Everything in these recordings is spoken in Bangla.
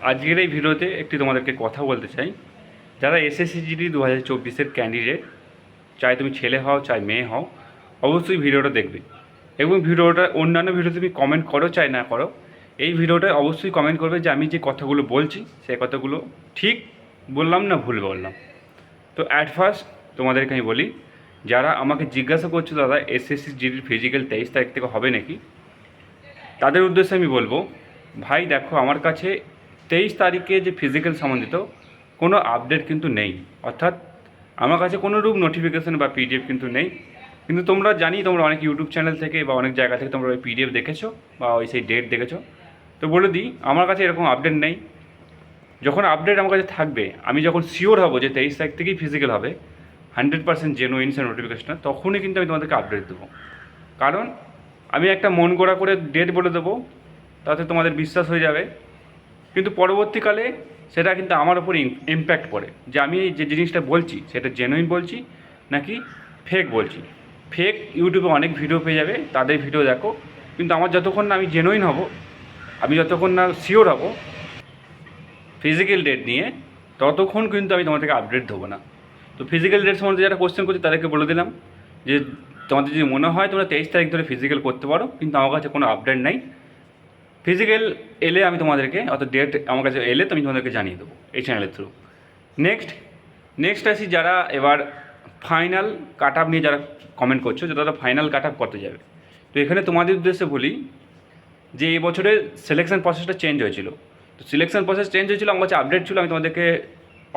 আজকের এই ভিডিওতে একটি তোমাদেরকে কথা বলতে চাই। যারা এসএসসি জিডি দু হাজার চব্বিশের ক্যান্ডিডেট চাই তুমি ছেলে হও, চাই মেয়ে হও, অবশ্যই ভিডিওটা দেখবে। এবং ভিডিওটা অন্যান্য ভিডিও তুমি কমেন্ট করো, চাই না করো, এই ভিডিওটা অবশ্যই কমেন্ট করবে যে আমি যে কথাগুলো বলছি, সেই কথাগুলো ঠিক বললাম না ভুল বললাম। তো অ্যাট ফার্স্ট তোমাদেরকে আমি বলি, যারা আমাকে জিজ্ঞাসা করছ, দাদা এসএসসি জিডির ফিজিক্যাল তেইশ তারিখ থেকে হবে নাকি? তাদের উদ্দেশ্যে আমি বলব, ভাই দেখো, আমার কাছে তেইশ তারিখে যে ফিজিক্যাল সম্বন্ধিত কোনো আপডেট কিন্তু নেই। অর্থাৎ আমার কাছে কোনো রূপ নোটিফিকেশন বা পিডিএফ কিন্তু নেই। কিন্তু তোমরা জানি, তোমরা অনেক ইউটিউব চ্যানেল থেকে বা অনেক জায়গা থেকে তোমরা ওই পিডিএফ দেখেছ বা ওই সেই ডেট দেখেছ। তো বলে দিই, আমার কাছে এরকম আপডেট নেই। যখন আপডেট আমার কাছে থাকবে, আমি যখন শিওর হব যে তেইশ তারিখ থেকেই ফিজিক্যাল হবে হান্ড্রেড পার্সেন্ট জেনুইন সে নোটিফিকেশনটা তখনই কিন্তু আমি তোমাদেরকে আপডেট দেবো। কারণ আমি একটা মন গড়া করে ডেট বলে দেবো, তাতে তোমাদের বিশ্বাস হয়ে যাবে। কিন্তু পরবর্তীকালে সেটা কিন্তু আমার ওপর ইম্প্যাক্ট পড়ে। যে আমি যে জিনিসটা বলছি, সেটা জেনুইন বলছি নাকি ফেক বলছি। ফেক ইউটিউবে অনেক ভিডিও পেয়ে যাবে, তাদের ভিডিও দেখো। কিন্তু আমার যতক্ষণ না আমি জেনুইন হব, আমি যতক্ষণ না শিওর হব ফিজিক্যাল ডেট নিয়ে ততক্ষণ কিন্তু আমি তোমাদেরকে আপডেট দেবো না। তো ফিজিক্যাল ডেট সম্বন্ধে যারা কোশ্চেন করছে, তাদেরকে বলে দিলাম যে তোমাদের যদি মনে হয় তোমরা তেইশ তারিখ ধরে ফিজিক্যাল করতে পারো, কিন্তু আমার কাছে কোনো আপডেট নেই। ফিজিক্যাল এলে আমি তোমাদেরকে অত ডেট আমার কাছে এলে তো আমি তোমাদেরকে জানিয়ে দেবো এই চ্যানেলের থ্রু নেক্সট নেক্সট আসি যারা এবার ফাইনাল কাট নিয়ে যারা কমেন্ট করছ, যে তারা ফাইনাল কাট আপ করতে যাবে। তো এখানে তোমাদের উদ্দেশ্যে বলি যে এই বছরে সিলেকশন প্রসেসটা চেঞ্জ হয়েছিল। তো সিলেকশন প্রসেস চেঞ্জ হয়েছিল, আমার কাছে আপডেট ছিল, আমি তোমাদেরকে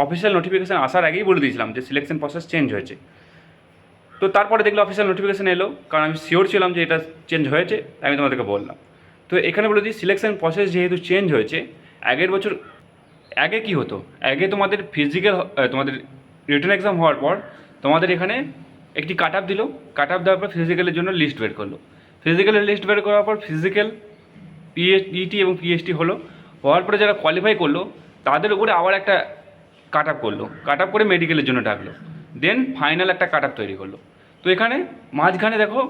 অফিসিয়াল নোটিফিকেশান আসার আগেই বলে দিয়েছিলাম যে সিলেকশন প্রসেস চেঞ্জ হয়েছে। তো তারপরে দেখল অফিসিয়াল নোটিফিকেশান এলো, কারণ আমি শিওর ছিলাম যে এটা চেঞ্জ হয়েছে আমি তোমাদেরকে বললাম। তো এখানে বলে দিই সিলেকশন প্রসেস যেহেতু চেঞ্জ হয়েছে, আগের বছর, আগে কি হতো? আগে তোমাদের ফিজিক্যাল তোমাদের রিটার্ন এক্সাম হওয়ার পর তোমাদের এখানে একটি কাট আপ দিল কাট আপ দেওয়ার পর ফিজিক্যালের জন্য লিস্ট বের করল। ফিজিক্যালের লিস্ট বের করার পর ফিজিক্যাল পিএইচডি এবং পিএইচডি হলো। হওয়ার পরে যারা কোয়ালিফাই করল, তাদের উপরে আবার একটা কাট আপ করল। কাট আপ করে মেডিকেলের জন্য ডাকলো। দেন ফাইনাল একটা কাট আপ তৈরি করল। তো এখানে মাঝখানে দেখো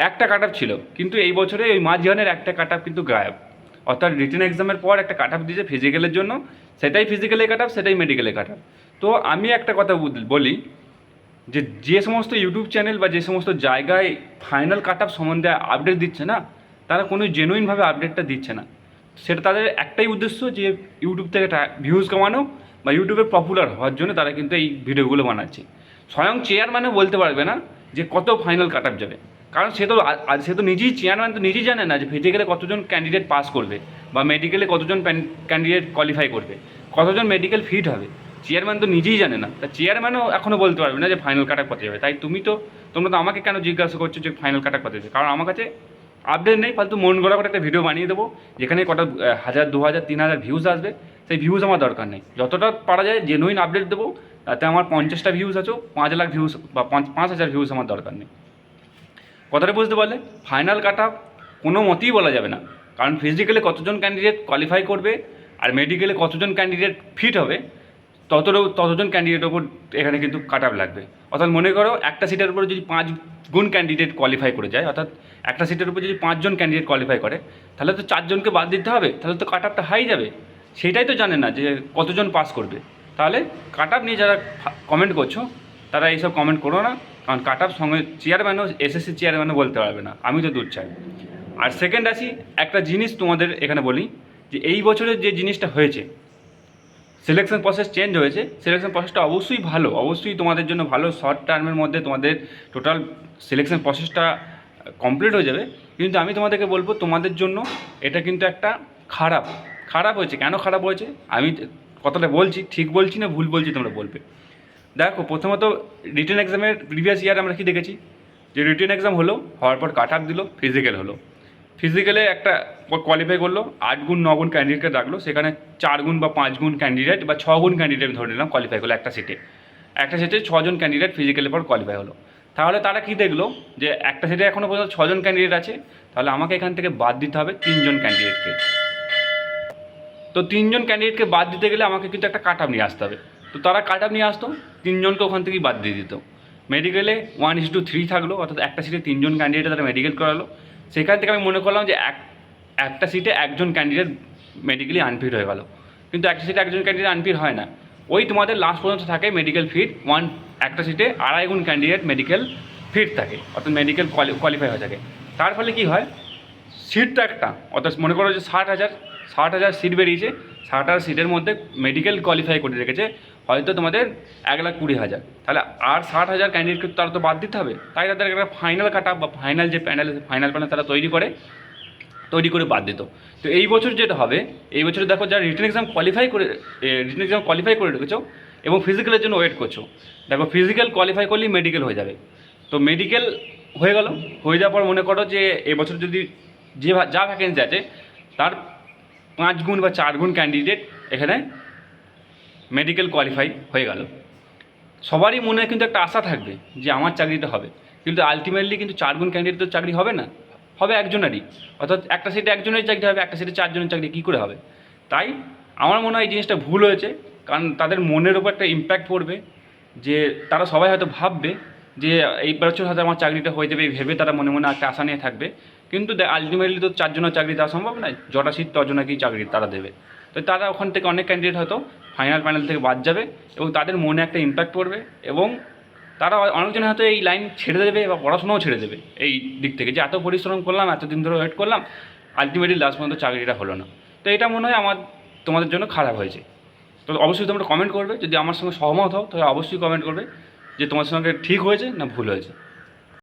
একটা কাট ছিল, কিন্তু এই বছরে ওই মাঝখানের একটা কাট কিন্তু গায়েব। অর্থাৎ রিটেন এক্সামের পর একটা কাট দিয়েছে ফিজিক্যালের জন্য, সেটাই ফিজিক্যালে কাট আপ সেটাই মেডিকেলে কাট আপ তো আমি একটা কথা বলি যে যে সমস্ত ইউটিউব চ্যানেল বা যে সমস্ত জায়গায় ফাইনাল কাট আপ সম্বন্ধে আপডেট দিচ্ছে না, তারা কোনো জেনুইনভাবে আপডেটটা দিচ্ছে না। সেটা তাদের একটাই উদ্দেশ্য যে ইউটিউব থেকে ভিউজ কমানো বা ইউটিউবে পপুলার হওয়ার জন্য তারা কিন্তু এই ভিডিওগুলো বানাচ্ছে। স্বয়ং চেয়ারম্যানও বলতে পারবে না যে কত ফাইনাল কাট যাবে। কারণ সে তো সে তো নিজেই চেয়ারম্যান, তো নিজেই জানে না যে ফিজিক্যালে কতজন ক্যান্ডিডেট পাস করবে বা মেডিকেলে কতজন ক্যান্ডিডেট কোয়ালিফাই করবে, কতজন মেডিকেল ফিট হবে। চেয়ারম্যান তো নিজেই জানে না। তা চেয়ারম্যানও এখনও বলতে পারবে না যে ফাইনাল কাট আপ কত যাবে তাই তুমি তো, তোমরা তো আমাকে কেন জিজ্ঞাসা করছ যে ফাইনাল কাট আপ কত যাবে কারণ আমার কাছে আপডেট নেই। ফালতু মন গড়া করে একটা ভিডিও বানিয়ে দেবো, যেখানে কটা হাজার, দু হাজার, তিন হাজার ভিউজ আসবে। সেই ভিউজ আমার দরকার নেই। যতটা পারা যায় জেনুইন আপডেট দেবো, তাতে আমার পঞ্চাশটা ভিউজ আছো, পাঁচ লাখ ভিউজ বা পাঁচ হাজার ভিউজ আমার দরকার নেই। কথাটা বুঝতে পারলে? ফাইনাল কাট আপ কোনো মতেই বলা যাবে না। কারণ ফিজিক্যালে কতজন ক্যান্ডিডেট কোয়ালিফাই করবে আর মেডিকেলে কতজন ক্যান্ডিডেট ফিট হবে, ততটাও, ততজন ক্যান্ডিডেটের উপর এখানে কিন্তু কাট আপ লাগবে। অর্থাৎ মনে করো একটা সিটের উপরে যদি পাঁচ গুণ ক্যান্ডিডেট কোয়ালিফাই করে যায়, অর্থাৎ একটা সিটের উপর যদি পাঁচজন ক্যান্ডিডেট কোয়ালিফাই করে, তাহলে তো চারজনকে বাদ দিতে হবে, তাহলে তো কাট আপটা হাই যাবে। সেটাই তো জানে না যে কতজন পাস করবে। তাহলে কাট আপ নিয়ে যারা কমেন্ট করছ, তারা এইসব কমেন্ট করো না। কারণ কাট আপ সঙ্গে চেয়ারম্যানও এসএসসি চেয়ারম্যানও বলতে পারবে না। আমি তো দূর চাই। আর সেকেন্ড আসি, একটা জিনিস তোমাদের এখানে বলি, যে এই বছরের যে জিনিসটা হয়েছে সিলেকশন প্রসেস চেঞ্জ হয়েছে সিলেকশন প্রসেসটা অবশ্যই ভালো, অবশ্যই তোমাদের জন্য ভালো শর্ট টার্মের মধ্যে তোমাদের টোটাল সিলেকশন প্রসেসটা কমপ্লিট হয়ে যাবে। কিন্তু আমি তোমাদেরকে বলব, তোমাদের জন্য এটা কিন্তু একটা খারাপ খারাপ হয়েছে। কেন খারাপ হয়েছে? আমি কথাটা বলছি, ঠিক বলছি না, ভুল বলছি তোমরা বলবে। দেখো, প্রথমত রিটেন এক্সামের প্রিভিয়াস ইয়ার আমরা কি দেখেছি? যে রিটেন এক্সাম হলো, হওয়ার পর কাট আপ দিল ফিজিক্যাল হলো। ফিজিক্যালে একটা কোয়ালিফাই করল, আট গুণ, ন গুণ ক্যান্ডিডেটকে ডাকলো সেখানে চার গুণ বা পাঁচ গুণ ক্যান্ডিডেট বা ছ গুণ ক্যান্ডিডেট ধরে নিলাম কোয়ালিফাই করল একটা সিটে একটা সিটে ছজন ক্যান্ডিডেট ফিজিক্যালের পর কোয়ালিফাই হলো। তাহলে তারা কি দেখল? যে একটা সিটে এখনও পর্যন্ত ছজন ক্যান্ডিডেট আছে, তাহলে আমাকে এখান থেকে বাদ দিতে হবে তিনজন ক্যান্ডিডেটকে তো তিনজন ক্যান্ডিডেটকে বাদ দিতে গেলে আমাকে কিন্তু একটা কাট আপ নিয়ে আসতে হবে। তো তারা কাট আপ নিয়ে আসতো, তিনজনকে ওখান থেকেই বাদ দিয়ে দিত। মেডিকেলে ওয়ান ইস টু থ্রি থাকল, অর্থাৎ একটা সিটে তিনজন ক্যান্ডিডেট তারা মেডিকেল করালো। সেখান থেকে আমি মনে করলাম যে এক, একটা সিটে একজন ক্যান্ডিডেট মেডিকেলি আনফিট হয়ে গেল। কিন্তু একটা সিটে একজন ক্যান্ডিডেট আনফিট হয় না। ওই তোমাদের লাস্ট পর্যন্ত থাকে মেডিকেল ফিট ওয়ান একটা সিটে আড়াই গুণ ক্যান্ডিডেট মেডিকেল ফিট থাকে, অর্থাৎ মেডিকেল কোয়ালিফাই হয়ে থাকে। তার ফলে কি হয়? সিটটা একটা, অর্থাৎ মনে করো যে ষাট হাজার ষাট হাজার সিট বেরিয়েছে, ষাট হাজার সিটের মধ্যে মেডিকেল কোয়ালিফাই করে রেখেছে। হয়তো তোমাদের এক লাখ কুড়ি হাজার। তাহলে আর ষাট হাজার ক্যান্ডিডেটকে তারা তো বাদ দিতে হবে। তাই তাদের একটা ফাইনাল কাটা বা ফাইনাল যে প্যানেল ফাইনাল প্যানেল তারা তৈরি করে তৈরি করে বাদ দিত। তো এই বছর যেটা হবে, এই বছর দেখো যারা রিটেন এক্সাম কোয়ালিফাই করে রিটেন এক্সাম কোয়ালিফাই করে রেখেছো এবং ফিজিক্যালের জন্য ওয়েট করছ, দেখো ফিজিক্যাল কোয়ালিফাই করলেই মেডিকেল হয়ে যাবে। তো মেডিকেল হয়ে গেল, হয়ে যাওয়ার পর মনে করো যে এবছর যদি যে যা ভ্যাকেন্সি আছে, তার পাঁচ গুণ বা চার গুণ ক্যান্ডিডেট এখানে মেডিকেল কোয়ালিফাই হয়ে গেল। সবারই মনে কিন্তু একটা আশা থাকবে যে আমার চাকরিটা হবে। কিন্তু আলটিমেটলি কিন্তু চার গুণ ক্যান্ডিডেট তো চাকরি হবে না। হবে একজনেরই। অর্থাৎ একটা সিটে একজনের চাকরি হবে, একটা সিটে চারজনের চাকরি, কী করে হবে? তাই আমার মনে হয় এই জিনিসটা ভুল হয়েছে। কারণ তাদের মনের ওপর একটা ইম্প্যাক্ট পড়বে যে তারা সবাই হয়তো ভাববে যে এই বছর হয়তো আমার চাকরিটা হয়ে যাবে ভেবে তারা মনে মনে একটা আশা নিয়ে থাকবে। কিন্তু আলটিমেটলি তো চারজনের চাকরি দেওয়া সম্ভব নয়। জটা সিট তজনাকেই চাকরি তারা দেবে। তো তারা ওখান থেকে অনেক ক্যান্ডিডেট হয়তো ফাইনাল প্যানেল থেকে বাদ যাবে এবং তাদের মনে একটা ইম্প্যাক্ট পড়বে এবং তারা অনেকজন হয়তো এই লাইন ছেড়ে দেবে বা পড়াশোনাও ছেড়ে দেবে এই দিক থেকে যে এত পরিশ্রম করলাম, এতদিন ধরে ওয়েট করলাম আলটিমেটলি লাস্ট পর্যন্ত চাকরিটা হলো না। তো এটা মনে হয় আমার, তোমাদের জন্য খারাপ হয়েছে। তো অবশ্যই তোমরা কমেন্ট করবে, যদি আমার সঙ্গে সহমত হও, তাহলে অবশ্যই কমেন্ট করবে যে তোমার সঙ্গে ঠিক হয়েছে না ভুল হয়েছে।